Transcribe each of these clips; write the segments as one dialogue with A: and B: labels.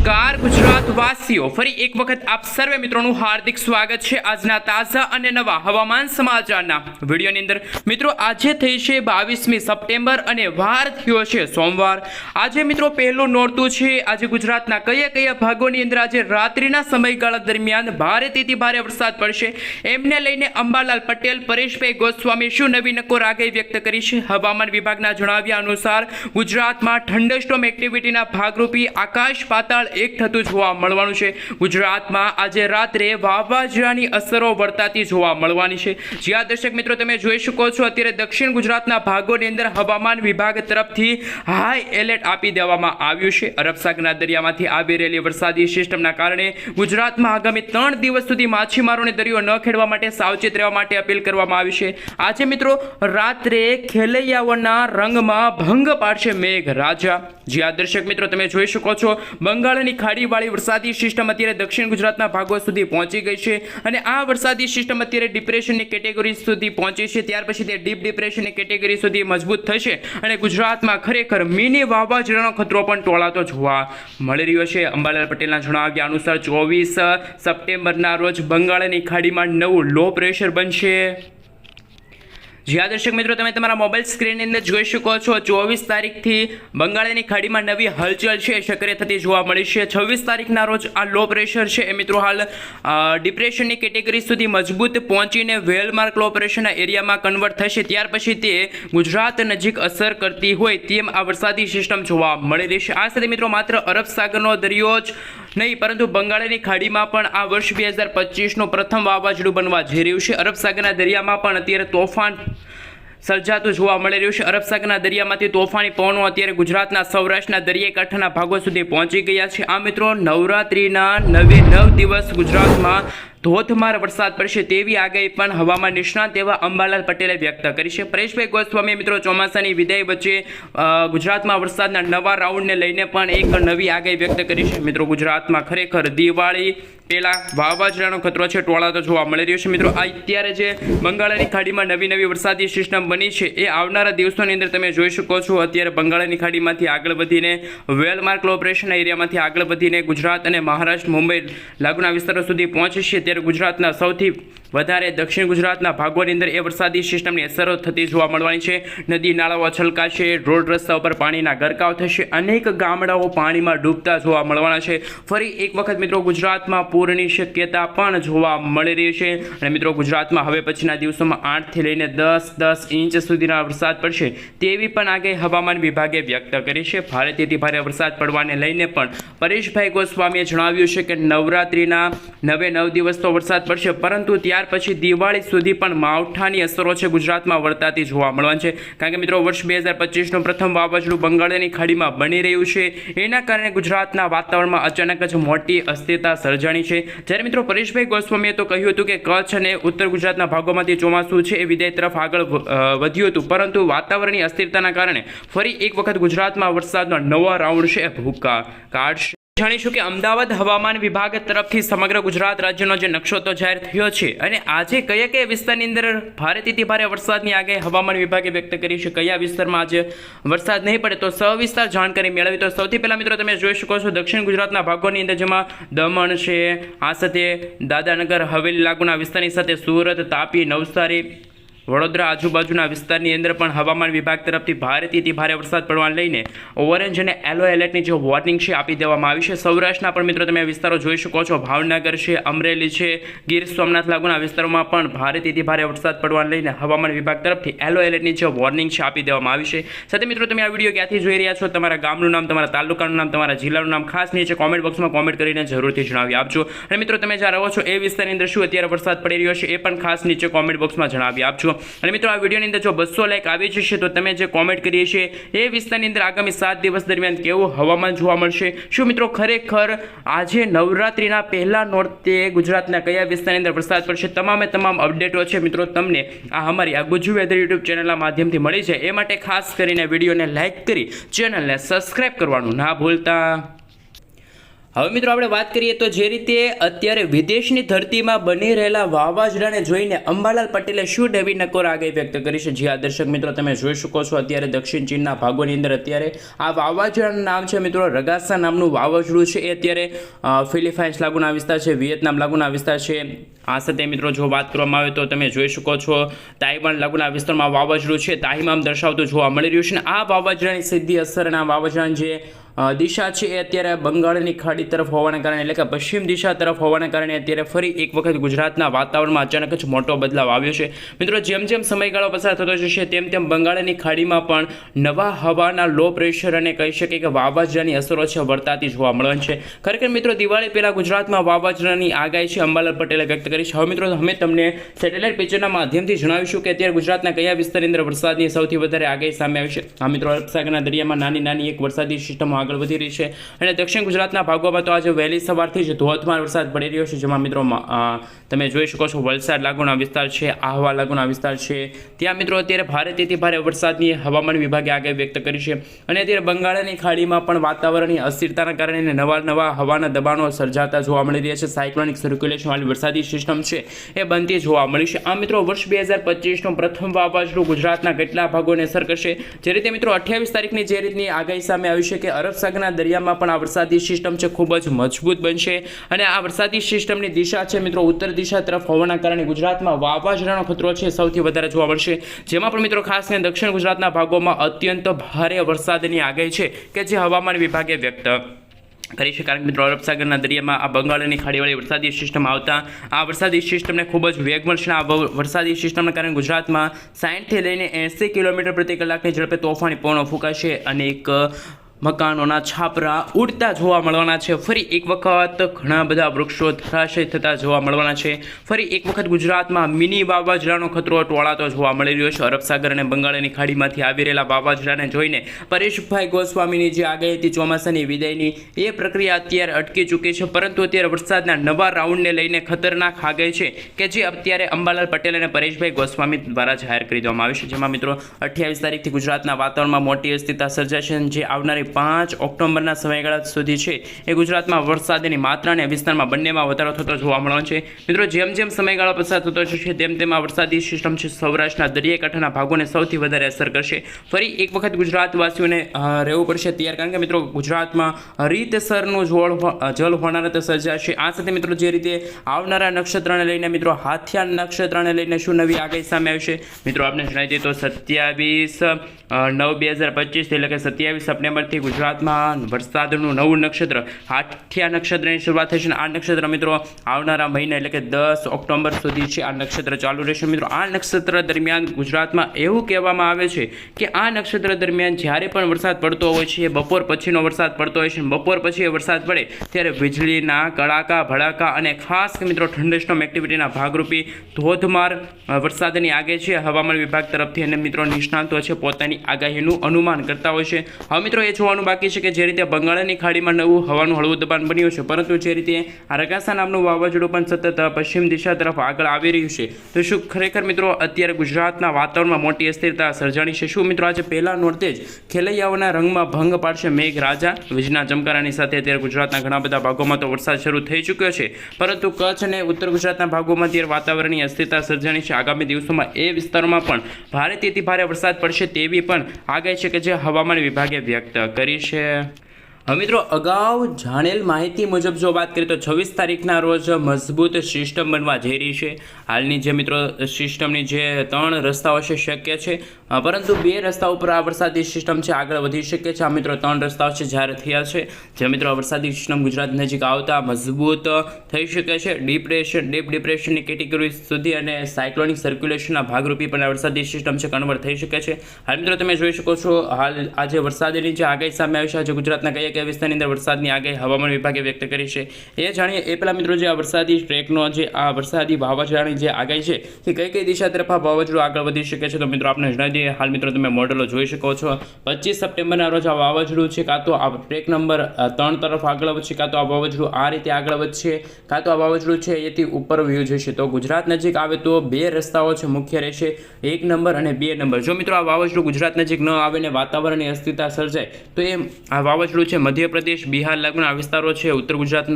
A: નમસ્કાર ગુજરાત વાસીઓ ફરી એક વખત આપ સર્વે મિત્રોનું હાર્દિક સ્વાગત છે આજના તાજા અને નવા હવામાન સમાચારના વિડીયોની અંદર. મિત્રો, આજે થઈ છે બાવીસમી સપ્ટેમ્બર અને વાર થયો છે સોમવાર. આજે મિત્રો પહેલું નોરતું છે. આજે ગુજરાતના કયા કયા ભાગોની અંદર આજે રાત્રિના સમયગાળા દરમિયાન ભારેથી ભારે વરસાદ પડશે, એમને લઈને અંબાલાલ પટેલ, પરેશભાઈ ગોસ્વામી શું નવી નક્કો આગાહી વ્યક્ત કરી છે? હવામાન વિભાગના જણાવ્યા અનુસાર ગુજરાતમાં થંડરસ્ટોમ એક્ટિવિટીના ભાગરૂપી આકાશ પાતાળ એક થતું જોવા મળવાનું છે. ગુજરાતમાં આજે રાત્રે વાવાઝોડાની અસરો વર્તાતી જોવા મળવાની છે. જ્યાં દર્શક મિત્રો, તમે જોઈ શકો છો, અત્યારે દક્ષિણ ગુજરાતના ભાગોની અંદર હવામાન વિભાગ તરફથી હાઈ એલર્ટ આપી દેવામાં આવ્યું છે. અરબ દરિયામાંથી આવી રહેલી વરસાદી સિસ્ટમના કારણે ગુજરાતમાં આગામી ત્રણ દિવસ સુધી માછીમારોને દરિયો ન ખેડવા માટે સાવચેત રહેવા માટે અપીલ કરવામાં આવી છે. આજે મિત્રો, રાત્રે ખેલૈયાઓના રંગમાં ભંગ પાડશે મેઘ રાજા જ્યાં દર્શક મિત્રો, તમે જોઈ શકો છો બંગાળની ખાડીવાળી વરસાદી સિસ્ટમ અત્યારે દક્ષિણ ગુજરાતના ભાગો સુધી પહોંચી ગઈ છે અને આ વરસાદી સિસ્ટમ અત્યારે ડિપ્રેશનની કેટેગરી સુધી પહોંચી છે. ત્યાર પછી તે ડીપ ડિપ્રેશનની કેટેગરી સુધી મજબૂત થશે અને ગુજરાતમાં ખરેખર મિની વાવાઝોડાનો ખતરો પણ ટોળાતો જોવા મળી રહ્યો છે. અંબાલાલ પટેલના જણાવ્યા અનુસાર ચોવીસ સપ્ટેમ્બરના રોજ બંગાળની ખાડીમાં નવું લો પ્રેશર બનશે. જ્યાં દર્શક મિત્રો, તમે તમારા મોબાઈલ સ્ક્રીનની અંદર જોઈ શકો છો, ચોવીસ તારીખથી બંગાળની ખાડીમાં નવી હલચલ છે, સક્રિય થતી જોવા મળી છે. છવ્વીસ તારીખના રોજ આ લો પ્રેશર છે. એ મિત્રો હાલ ડિપ્રેશનની કેટેગરી સુધી મજબૂત પહોંચીને વેલમાર્ક લો પ્રેશરના એરિયામાં કન્વર્ટ થશે. ત્યાર પછી તે ગુજરાત નજીક અસર કરતી હોય તેમ આ વરસાદી સિસ્ટમ જોવા મળી રહેશે આ સાથે મિત્રો માત્ર અરબ સાગરનો દરિયો જ નહીં, પરંતુ બંગાળની ખાડીમાં પણ આ વર્ષ બે હજાર પચીસનું પ્રથમ વાવાઝોડું બનવા જઈ રહ્યું છે. અરબ સાગરના દરિયામાં પણ અત્યારે તોફાન સર્જાતું જોવા મળી રહ્યું છે. અરબ સાગરના દરિયામાંથી તોફાની પવનો અત્યારે ગુજરાતના સૌરાષ્ટ્રના દરિયાકાંઠાના ભાગો સુધી પહોંચી ગયા છે. આ મિત્રો, નવરાત્રિના નવે નવ દિવસ ગુજરાતમાં ધોધમાર વરસાદ પડશે તેવી આગાહી પણ હવામાન નિષ્ણાત એવા અંબાલાલ પટેલે વ્યક્ત કરી છે. પરેશભાઈ ગોસ્વામી મિત્રો, ચોમાસાની વિદાય વચ્ચે ગુજરાતમાં વરસાદના નવા રાઉન્ડને લઈને પણ એક નવી આગાહી વ્યક્ત કરી છે. મિત્રો, ગુજરાતમાં ખરેખર દિવાળી પહેલા વાવાઝોડાનો ખતરો છે, ટોળા તો જોવા મળી રહ્યો છે. મિત્રો, આ અત્યારે જે બંગાળની ખાડીમાં નવી નવી વરસાદી સિસ્ટમ બની છે, એ આવનારા દિવસોની અંદર તમે જોઈ શકો છો. અત્યારે બંગાળની ખાડીમાંથી આગળ વધીને વેલમાર્ક લો એરિયામાંથી આગળ વધીને ગુજરાત અને મહારાષ્ટ્ર, મુંબઈ લાગુના વિસ્તારો સુધી પહોંચે છે. ત્યારે ગુજરાતના સૌથી વધારે દક્ષિણ ગુજરાતના ભાગોની અંદર એ વરસાદી સિસ્ટમની અસરો થતી જોવા મળવાની છે. નદી નાળાઓ છલકાશે, રોડ રસ્તા ઉપર પાણીના ગરકાવ થશે, અનેક ગામડાઓ પાણીમાં ડૂબતા જોવા મળવાના છે. ફરી એક વખત મિત્રો ગુજરાતમાં પૂરની શક્યતા પણ જોવા મળી રહી છે. અને મિત્રો ગુજરાતમાં હવે પછીના દિવસોમાં આઠથી લઈને દસ દસ ઇંચ સુધીના વરસાદ પડશે તેવી પણ આગાહી હવામાન વિભાગે વ્યક્ત કરી છે. ભારેથી ભારે વરસાદ પડવાને લઈને પણ પરેશભાઈ ગોસ્વામીએ જણાવ્યું છે કે નવરાત્રિના નવે નવ દિવસ તો વરસાદ પડશે, પરંતુ ત્યાર પછી દિવાળી સુધી પણ માવઠાની અસરો છે ગુજરાતમાં વર્તાતી જોવા મળવાની છે. કારણ કે મિત્રો, વર્ષ બે હજાર પચીસનું પ્રથમ વાવાઝોડું બંગાળની ખાડીમાં બની રહ્યું છે. એના કારણે ગુજરાતના વાતાવરણમાં અચાનક જ મોટી અસ્થિરતા સર્જાણી છે. જ્યારે મિત્રો, પરેશભાઈ ગોસ્વામીએ તો કહ્યું હતું કે કચ્છ અને ઉત્તર ગુજરાતના ભાગોમાંથી ચોમાસું છે એ વિદાય તરફ આગળ વધ્યું હતું. પરંતુ વાતાવરણની અસ્થિરતાના કારણે ફરી એક વખત ગુજરાતમાં વરસાદનો નવો રાઉન્ડ છે. ભૂકા કાઢશે. જાણીશું કે અમદાવાદ હવામાન વિભાગ તરફથી સમગ્ર ગુજરાત રાજ્યનો જે નકશો તો જાહેર થયો છે અને આજે કયા કયા વિસ્તારની અંદર ભારેથી ભારે વરસાદની આગાહી હવામાન વિભાગે વ્યક્ત કરી છે, કયા વિસ્તારમાં આજે વરસાદ નહીં પડે તો સવિસ્તાર જાણકારી મેળવી. તો સૌથી પહેલાં મિત્રો તમે જોઈ શકો છો દક્ષિણ ગુજરાતના ભાગોની અંદર જેમાં દમણ છે આ સાથે દાદાનગર હવેલી લાગુના વિસ્તારની સાથે સુરત, તાપી, નવસારી વડોદરા આજુબાજુના વિસ્તારની અંદર પણ હવામાન વિભાગ તરફથી ભારેથી ભારે વરસાદ પડવાને લઈને ઓરેન્જ અને એલો એલર્ટની જે વોર્નિંગ છે આપી દેવામાં આવી છે. સૌરાષ્ટ્રના પણ મિત્રો તમે વિસ્તારો જોઈ શકો છો. ભાવનગર છે, અમરેલી છે, ગીર સોમનાથ લાગુના વિસ્તારોમાં પણ ભારેથી ભારે વરસાદ પડવાને લઈને હવામાન વિભાગ તરફથી એલો એલર્ટની જે વોર્નિંગ છે આપી દેવામાં આવી છે. સાથે મિત્રો તમે આ વીડિયો ક્યાંથી જોઈ રહ્યા છો? તમારા ગામનું નામ, તમારા તાલુકાનું નામ, તમારા જિલ્લાનું નામ ખાસ નીચે કોમેન્ટ બોક્સમાં કોમેન્ટ કરીને જરૂરથી જણાવી આપજો. અને મિત્રો તમે જ્યાં રહો છો એ વિસ્તારની અંદર શું અત્યારે વરસાદ પડી રહ્યો છે એ પણ ખાસ નીચે કોમેન્ટ બોક્સમાં જણાવી આપજો. અને મિત્રો, આ વિડીયોની અંદર જો બસો લાઈક આવી જશે, તો તમે જે કોમેન્ટ કરીએ છીએ, એ વિસ્તારની અંદર આગામી સાત દિવસ દરમિયાન કેવું હવામાન જોવા મળશે? શું મિત્રો, ખરેખર આજે નવરાત્રિના પહેલા નોરતે ગુજરાતના કયા વિસ્તારની અંદર વરસાદ પડશે? તમામે તમામ અપડેટો છે મિત્રો, તમને આ અમારી આ ગુજુ વેધર યુટ્યુબ ચેનલના માધ્યમથી મળી છે એ માટે ખાસ કરીને વિડીયોને લાઈક કરી ચેનલને સબસ્ક્રાઈબ કરવાનું ના ભૂલતા. હવે મિત્રો આપણે વાત કરીએ તો જે રીતે અત્યારે વિદેશની ધરતીમાં બની રહેલા વાવાઝોડાને જોઈને અંબાલાલ પટેલે શું નવી નકોર આગાહી વ્યક્ત કરી છે? જે આ દર્શક મિત્રો, તમે જોઈ શકો છો અત્યારે દક્ષિણ ચીનના ભાગોની અંદર અત્યારે આ વાવાઝોડાનું નામ છે મિત્રો રગાસા નામનું વાવાઝોડું છે. એ અત્યારે ફિલિપાઇન્સ લાગુના વિસ્તાર છે, વિયેતનામ લાગુના વિસ્તાર છે. આ સાથે મિત્રો જો વાત કરવામાં આવે તો તમે જોઈ શકો છો તાઇવાન લાગુના વિસ્તારમાં વાવાઝોડું છે. તાહિમામ દર્શાવતું જોવા મળી રહ્યું છે અને આ વાવાઝોડાની સીધી અસર અને આ વાવાઝોડાની જે દિશા છે એ અત્યારે બંગાળની ખાડી તરફ હોવાના કારણે, એટલે કે પશ્ચિમ દિશા તરફ હોવાના કારણે અત્યારે ફરી એક વખત ગુજરાતના વાતાવરણમાં અચાનક જ મોટો બદલાવ આવ્યો છે. મિત્રો, જેમ જેમ સમયગાળો પસાર થતો જશે, તેમ તેમ બંગાળની ખાડીમાં પણ નવા હવાના લો પ્રેશર અને કહી શકીએ કે વાવાઝોડાની અસરો છે વર્તાતી જોવા મળવાની છે. ખરેખર મિત્રો, દિવાળી પહેલાં ગુજરાતમાં વાવાઝોડાની આગાહી છે અંબાલાલ પટેલે વ્યક્ત કરી છે. હવે મિત્રો, અમે તમને સેટેલાઇટ પિક્ચરના માધ્યમથી જણાવીશું કે અત્યારે ગુજરાતના કયા વિસ્તારની અંદર વરસાદની સૌથી વધારે આગાહી સામે આવી છે. આ મિત્રો, અરબસાગરના દરિયામાં નાની નાની એક વરસાદી સિસ્ટમ આગળ વધી રહી છે. અને દક્ષિણ ગુજરાતના ભાગોમાં તો આજે વહેલી સવારથી જ ધોધમાર વરસાદ પડી રહ્યો છે, જેમાં મિત્રો તમે જોઈ શકો છો વલસાડ લાગુના વિસ્તાર છે, આહવા લાગુના વિસ્તાર છે. ત્યાં મિત્રો અત્યારે ભારેથી ભારે વરસાદની હવામાન વિભાગે આગાહી વ્યક્ત કરી છે. અને અત્યારે બંગાળની ખાડીમાં પણ વાતાવરણની અસ્થિરતાના કારણે નવા નવા હવાના દબાણો સર્જાતા જોવા મળી રહ્યા છે. સાયક્લોનિક સર્ક્યુલેશન વાળી વરસાદી સિસ્ટમ છે, એ બનતી જોવા મળી છે. આ મિત્રો વર્ષ બે હજાર પચીસનું પ્રથમ વાવાઝોડું ગુજરાતના કેટલા ભાગોને અસર કરશે? જે રીતે મિત્રો અઠ્યાવીસ તારીખની જે રીતની આગાહી સામે આવી છે કે અરબ સાગરના દરિયામાં પણ આ વરસાદી સિસ્ટમ છે, ખૂબ જ મજબૂત બનશે. અને આ વરસાદી સિસ્ટમની દિશા છે, મિત્રો, ઉત્તર દિશા તરફ હોવાના કારણે ગુજરાતમાં વાવાઝોડાનો ખતરો છે, સૌથી વધારે જોવા મળશે. જેમાં પણ, મિત્રો, ખાસ કરીને દક્ષિણ ગુજરાતના ભાગોમાં અત્યંત ભારે વરસાદની આગાહી છે, કે જે હવામાન વિભાગે વ્યક્ત કરી છે. કારણ કે, મિત્રો અરબ સાગરના દરિયામાં આ બંગાળની ખાડીવાળી વરસાદી સિસ્ટમ આવતા, આ વરસાદી સિસ્ટમને ખૂબ જ વેગ મળશે આ વરસાદી સિસ્ટમના કારણે ગુજરાતમાં સાઠથી લઈને એંસી કિલોમીટર પ્રતિ કલાકની ઝડપે તોફાની પવનો ફૂંકાશે અને એક મકાનોના છાપરા ઉડતા જોવા મળવાના છે. ફરી એક વખત ઘણા બધા વૃક્ષો ધરાશય થતા જોવા મળવાના છે. ફરી એક વખત ગુજરાતમાં મિની વાવાઝોડાનો ખતરો ટોળાતો જોવા મળી રહ્યો છે. અરબસાગર અને બંગાળની ખાડીમાંથી આવી રહેલા વાવાઝોડાને જોઈને પરેશભાઈ ગોસ્વામીની જે આગાહી હતી ચોમાસાની વિદાયની, એ પ્રક્રિયા અત્યારે અટકી ચૂકી છે. પરંતુ અત્યારે વરસાદના નવા રાઉન્ડને લઈને ખતરનાક આગાહી છે કે જે અત્યારે અંબાલાલ પટેલ અને પરેશભાઈ ગોસ્વામી દ્વારા જાહેર કરી દેવામાં આવી છે. જેમાં મિત્રો, અઠ્યાવીસ તારીખથી ગુજરાતના વાતાવરણમાં મોટી અસ્થિરતા સર્જાશે જે આવનારી પાંચ ઓક્ટોબરના સમયગાળા સુધી છે. એ ગુજરાતમાં વરસાદની માત્રા અને વિસ્તારમાં બંનેમાં વધારો થતો જોવા મળવાનો છે. મિત્રો, જેમ જેમ સમયગાળો પસાર થતો જશે, તેમ તેમ આ વરસાદી સિસ્ટમ છે સૌરાષ્ટ્રના દરિયાકાંઠાના ભાગોને સૌથી વધારે અસર કરશે. ફરી એક વખત ગુજરાતવાસીઓને રહેવું પડશે તૈયાર. કારણ કે મિત્રો, ગુજરાતમાં રીતસરનું જોળ જળ જલ સર્જાશે. આ સાથે મિત્રો, જે રીતે આવનારા નક્ષત્રને લઈને મિત્રો હાથિયા નક્ષત્રને લઈને શું નવી આગાહી સામે આવશે? મિત્રો આપણે જણાવી દઈએ તો સત્યાવીસ નવ બે હજાર પચીસ, એટલે કે સત્યાવીસ સપ્ટેમ્બરથી ગુજરાતમાં વરસાદનું નવું નક્ષત્ર હાથિયા નક્ષત્રની શરૂઆત થઈ છે આ નક્ષત્ર મિત્રો આવનારા મહિના એટલે કે દસ ઓક્ટોબર સુધી છે. આ નક્ષત્ર ચાલુ રહેશે. મિત્રો, આ નક્ષત્ર દરમિયાન ગુજરાતમાં એવું કહેવામાં આવે છે કે આ નક્ષત્ર દરમિયાન જ્યારે પણ વરસાદ પડતો હોય છે, બપોર પછીનો વરસાદ પડતો હોય છે બપોર પછી વરસાદ પડે, ત્યારે વીજળીના કડાકા, ભડાકા અને ખાસ મિત્રો થંડરસ્ટોમ એક્ટિવિટીના ભાગરૂપી ધોધમાર વરસાદની આગે છે. હવામાન વિભાગ તરફથી અને મિત્રો નિષ્ણાંતો છે પોતાની આગાહીનું અનુમાન કરતા હોય છે. હવે મિત્રો, એ જોવાનું બાકી છે કે જે રીતે બંગાળની ખાડીમાં નવું હવાનું હળવું દબાણ બન્યું છે. પરંતુ જે રીતે આ રગાસા નામનું વાવાઝોડું પણ સતત પશ્ચિમ દિશા તરફ આગળ આવી રહ્યું છે. તો શું ખરેખર મિત્રો અત્યારે ગુજરાતના વાતાવરણમાં મોટી અસ્થિરતા સર્જાણી છે? શું મિત્રો આજે પહેલા નોરતે જ ખેલૈયાઓના રંગમાં ભંગ પાડશે મેઘ રાજા વીજના ચમકારાની સાથે અત્યારે ગુજરાતના ઘણા બધા ભાગોમાં તો વરસાદ શરૂ થઈ ચૂક્યો છે. પરંતુ કચ્છ અને ઉત્તર ગુજરાતના ભાગોમાં અત્યારે વાતાવરણની અસ્થિરતા સર્જાણી છે. આગામી દિવસોમાં એ વિસ્તારોમાં પણ ભારેથી ભારે વરસાદ પડશે તેવી પણ આગાહી છે કે જે હવામાન વિભાગે વ્યક્ત કરી છે હવે મિત્રો, અગાઉ જાણેલ માહિતી મુજબ જો વાત કરીએ તો છવ્વીસ તારીખના રોજ મજબૂત સિસ્ટમ બનવા જઈ રહી છે. હાલની જે મિત્રો, સિસ્ટમની જે ત્રણ રસ્તાઓ છે, શક્ય છે. પરંતુ બે રસ્તા ઉપર આ વરસાદી સિસ્ટમ છે, આગળ વધી શકે છે. આ મિત્રો ત્રણ રસ્તાઓ છે જાહેર થયા છે જે મિત્રો વરસાદી સિસ્ટમ ગુજરાત નજીક આવતા મજબૂત થઈ શકે છે. ડિપ્રેશન, ડીપ ડિપ્રેશનની કેટેગરી સુધી અને સાયક્લોનિક સર્ક્યુલેશનના ભાગરૂપી પણ આ વરસાદી સિસ્ટમ છે, કન્વર્ટ થઈ શકે છે. હાલ મિત્રો, તમે જોઈ શકો છો, હાલ આજે વરસાદની જે આગાહી સામે આવી છે, આજે ગુજરાતના કયા કયા વિસ્તારની અંદર વરસાદની આગાહી હવામાન વિભાગે વ્યક્ત કરી છે. એ જાણીએ, એ પહેલાં મિત્રો જે આ વરસાદી ટ્રેકનો જે આ વરસાદી વાવાઝોડાની જે આગાહી છે કે કઈ કઈ દિશા તરફ આ વાવાઝોડું આગળ વધી શકે છે, તો મિત્રો આપણે જણાવી દઈએ. હાલ મિત્રો તમે મોડેલો જોઈ શકો છો. પચીસ સપ્ટેમ્બરના રોજ આ વાવાઝોડું છે, કાં તો આ ટ્રેક નંબર ત્રણ તરફ આગળ વધશે, કાં તો આ વાવાઝોડું આ રીતે આગળ વધશે, કાં તો આ વાવાઝોડું છે એથી ઉપર વ્યૂ જશે. તો ગુજરાત નજીક આવે તો બે રસ્તાઓ છે મુખ્ય રહેશે, એક નંબર અને બે નંબર. જો મિત્રો આ વાવાઝોડું ગુજરાત નજીક ન આવે ને વાતાવરણની અસ્થિરતા સર્જાય, તો એ આ વાવાઝોડું છે મધ્યપ્રદેશ, બિહાર લગ્ન વિસ્તારો છે. ઉત્તર ગુજરાત,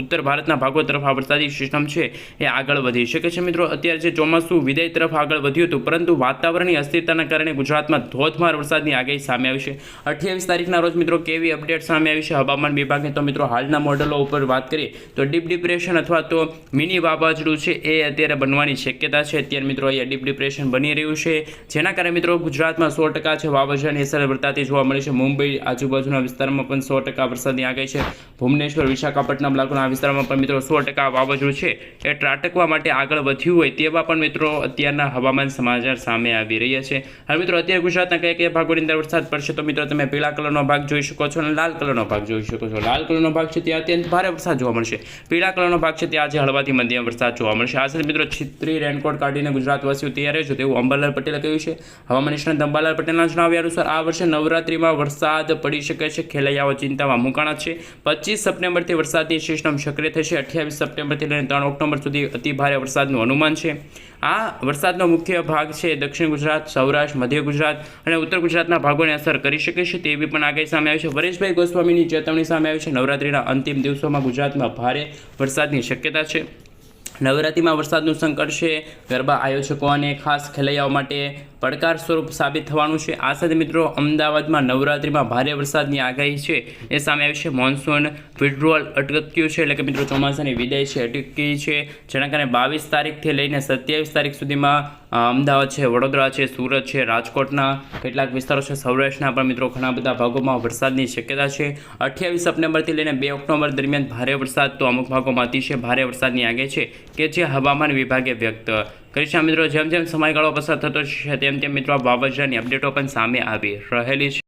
A: ઉત્તર ભારતના ભાગો તરફ આ વરસાદી સિસ્ટમ છે એ આગળ વધી શકે છે. મિત્રો, અત્યારે જે ચોમાસું વિદાય તરફ આગળ વધ્યું હતું, પરંતુ વાતાવરણની અસ્થિરતાના કારણે ગુજરાતમાં ધોધમાર વરસાદની આગાહી સામે આવી છે. અઠ્યાવીસ તારીખના રોજ, મિત્રો, કેવી અપડેટ સામે આવી છે હવામાન વિભાગની? તો, મિત્રો, હાલના મોડલો ઉપર વાત કરીએ, તો ડીપ ડિપ્રેશન અથવા તો મિની વાવાઝોડું છે એ અત્યારે બનવાની શક્યતા છે. અત્યારે, મિત્રો, અહીંયા ડીપ ડિપ્રેશન બની રહ્યું છે. જેના કારણે, મિત્રો, ગુજરાતમાં સો ટકા છે વાવાઝોડાની અસર વર્તાતી જોવા મળી છે. મુંબઈ આજુબાજુના વિસ્તારમાં પણ સો ટકા વરસાદની આગાહી છે. ભુવનેશ્વર, વિશાખાપટ્ટનમ લાગુના વિસ્તારમાં પણ મિત્રો સો ટકા વાવાઝોડું છે. એ ત્રાટકવા માટે આગળ વધ્યું હોય તેવા પણ મિત્રો અત્યારના હવામાન સમાચાર સામે આવી રહ્યા છે. હવે મિત્રો અત્યારે ગુજરાતના કયા કયા ભાગોની અંદર વરસાદ પડશે તો મિત્રો તમે પીળા કલરનો ભાગ જોઈ શકો છો અને લાલ કલરનો ભાગ જોઈ શકો છો. લાલ કલરનો ભાગ છે ત્યાં અત્યંત ભારે વરસાદ જોવા મળશે. પીળા કલરનો ભાગ છે ત્યાં આજે હળવાથી મધ્યમ વરસાદ જોવા મળશે. આ સાથે મિત્રો છત્રી રેનકોટ કાઢીને ગુજરાતવાસીઓ તૈયાર રહેજો તેવું અંબાલાલ પટેલે કહ્યું છે. હવામાન નિષ્ણાત અંબાલાલ પટેલના જણાવ્યા અનુસાર આ વર્ષે નવરાત્રિમાં વરસાદ પડી શકે છે. ખેલૈયાઓ ચિંતામાં મુકાણા છે. પચીસ સપ્ટેમ્બરથી વરસાદની સિસ્ટમ સક્રિય થશે. અઠ્યાવીસ સપ્ટેમ્બરથી લઈને ત્રણ ઓક્ટોબર સુધી અતિ ભારે વરસાદનું અનુમાન છે. આ વરસાદનો મુખ્ય ભાગ છે દક્ષિણ ગુજરાત, સૌરાષ્ટ્ર, મધ્ય ગુજરાત અને ઉત્તર ગુજરાતના ભાગોને અસર કરી શકે છે. તેવી પણ આગાહી સામે આવી છે. પરેશભાઈ ગોસ્વામીની ચેતવણી સામે આવી છે. નવરાત્રિના અંતિમ દિવસોમાં ગુજરાતમાં ભારે વરસાદની શક્યતા છે. નવરાત્રિમાં વરસાદનું સંકટ છે. ગરબા આયોજકો અને ખાસ ખેલૈયાઓ માટે પડકાર સ્વરૂપ સાબિત થવાનું છે. આ સાથે મિત્રો, અમદાવાદમાં નવરાત્રિમાં ભારે વરસાદની આગાહી છે. એ સામે આવી છે મોન્સૂન. વિડ્રોઅલ અટક્યું છે. એટલે કે મિત્રો, ચોમાસાની વિદાય છે, અટકી છે. જેના કારણે બાવીસ તારીખથી લઈને સત્યાવીસ તારીખ સુધીમાં અમદાવાદ છે, વડોદરા છે, સુરત છે, રાજકોટના કેટલાક વિસ્તારો છે, સૌરાષ્ટ્રના પણ મિત્રો, ઘણા બધા ભાગોમાં વરસાદની શક્યતા છે. અઠ્યાવીસ સપ્ટેમ્બરથી લઈને બે ઓક્ટોબર દરમિયાન ભારે વરસાદ તો અમુક ભાગોમાં અતિશય ભારે વરસાદની આગે છે કે જે હવામાન વિભાગે વ્યક્ત કરી મિત્રો. જેમ જેમ સમયગાળો પસાર થતો છે તેમ તેમ મિત્રો આ વાવાઝોડાની અપડેટો પણ સામે આવી રહેલી છે.